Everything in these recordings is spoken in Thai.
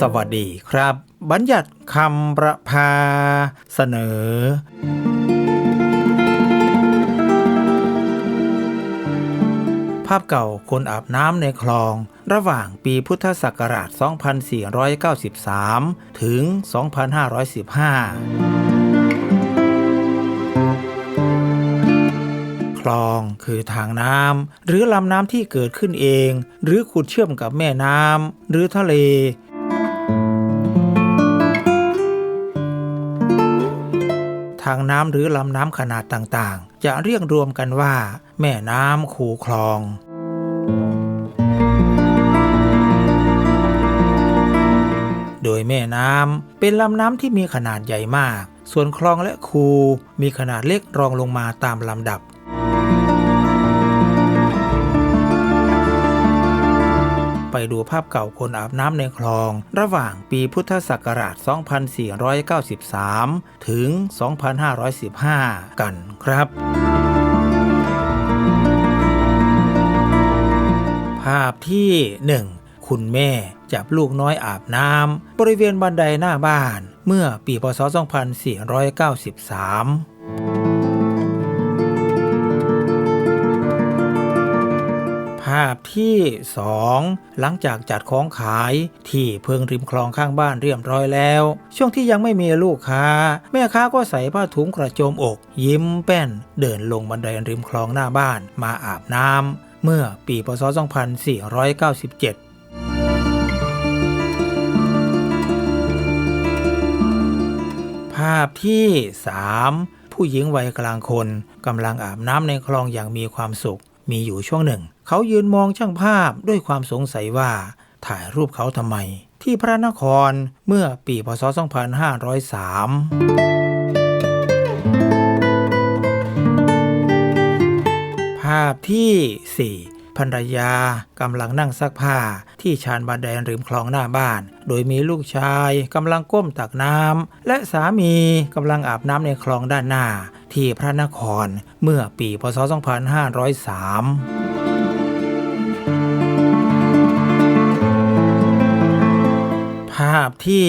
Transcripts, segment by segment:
สวัสดีครับ บัญญัติคำประพาเสนอ ภาพเก่าคนอาบน้ำในคลอง ระหว่างปีพุทธศักราช 2493 ถึง 2515คลองคือทางน้ำหรือลำน้ำที่เกิดขึ้นเอง หรือขุดเชื่อมกับแม่น้ำหรือทะเล ทางน้ำหรือลำน้ำขนาดต่างๆ จะเรียกรวมกันว่า แม่น้ำคูคลองโดยแม่น้ำเป็นลำน้ำที่มีขนาดใหญ่มาก ส่วนคลองและคูมีขนาดเล็กรองลงมาตามลำดับ ไปดูภาพเก่าคนอาบน้ำในคลอง ระหว่างปีพุทธศักราช 2493 ถึง 2515 กันครับ ภาพที่ 1 คุณแม่จับลูกน้อยอาบน้ำบริเวณบันไดหน้าบ้านเมื่อปีพศ 2493 ภาพที่ 2 หลังจากจัดของขายที่เพิงริมคลองข้างบ้านเรียบร้อยแล้ว ช่วงที่ยังไม่มีลูกค้า แม่ค้าก็ใส่ผ้าถุงกระโจมอก ยิ้มแป้น เดินลงบันไดริมคลองหน้าบ้านมาอาบน้ำเมื่อปีพศ 2497ภาพที่ 3 ผู้หญิงวัยกลางคนกำลังอาบน้ำในคลองอย่างมีความสุข มีอยู่ช่วงหนึ่ง เขายืนมองช่างภาพด้วยความสงสัยว่าถ่ายรูปเขาทำไม ที่พระนครเมื่อปีพศ 2503 ภาพที่ 4 ภรรยากำลังนั่งซักผ้าที่ชานบันไดริมคลองหน้าบ้าน โดยมีลูกชายกำลังก้มตักน้ำและสามีกำลังอาบน้ำในคลองด้านหน้า ที่พระนครเมื่อปีพศ 2503 ที่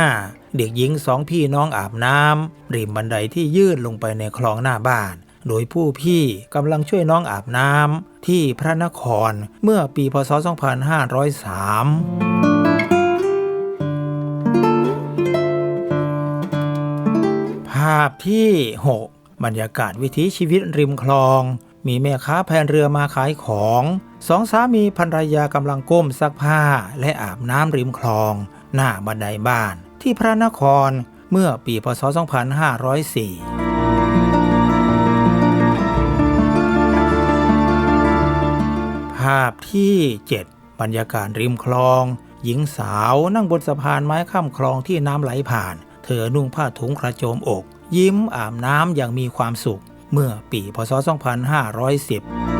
5 เด็กหญิงสองพี่น้องอาบน้ำริมบันไดที่ยื่นลงไปในคลองหน้าบ้าน โดยผู้พี่กำลังช่วยน้องอาบน้ำที่พระนครเมื่อปีพศ 2503ภาพที่ 6 บรรยากาศวิถีชีวิตริมคลอง มีแม่ค้าแพนเรือมาขายของ สองสามีภรรยากำลังก้มซักผ้าและอาบน้ำริมคลอง หน้าบันไดบ้านที่พระนครเมื่อปีพศ 2504ภาพที่ 7 บรรยากาศริมคลอง หญิงสาวนั่งบนสะพานไม้ข้ามคลองที่น้ำไหลผ่าน เธอนุ่งผ้าถุงกระโจมอก ยิ้มอาบน้ำอย่างมีความสุข เมื่อปีพศ 2510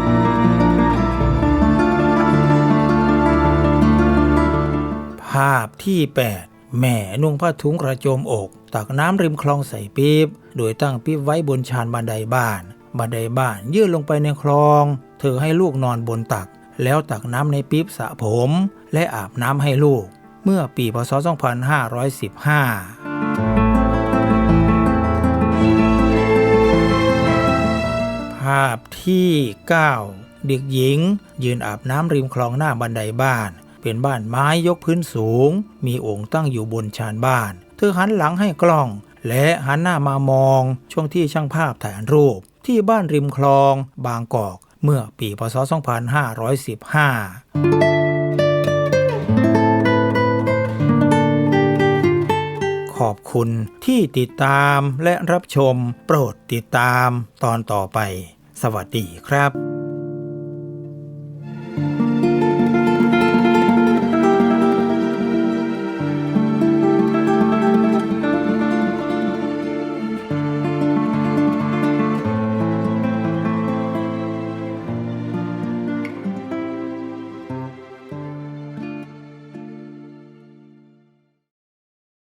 ภาพที่ 8 แม่นุ่งผ้าถุงกระโจมอก ตักน้ำริมคลองใส่ปี๊บโดยตั้งปี๊บไว้บนชานบันไดบ้าน บันไดบ้านยื่นลงไปในคลอง เธอให้ลูกนอนบนตัก แล้วตักน้ำในปี๊บสระผม และอาบน้ำให้ลูก เมื่อปีพศ 2515ภาพที่ 9 เด็กหญิง ยืนอาบน้ำริมคลองหน้าบันไดบ้าน เป็นบ้านไม้ยกพื้นสูง มีโอ่งตั้งอยู่บนชานบ้าน เธอหันหลังให้กล้อง และหันหน้ามามอง ช่วงที่ช่างภาพถ่ายรูป ที่บ้านริมคลอง บางกอก เมื่อปีพศ 2515ขอบคุณที่ติดตามและรับชม โปรดติดตามตอนต่อไป สวัสดีครับ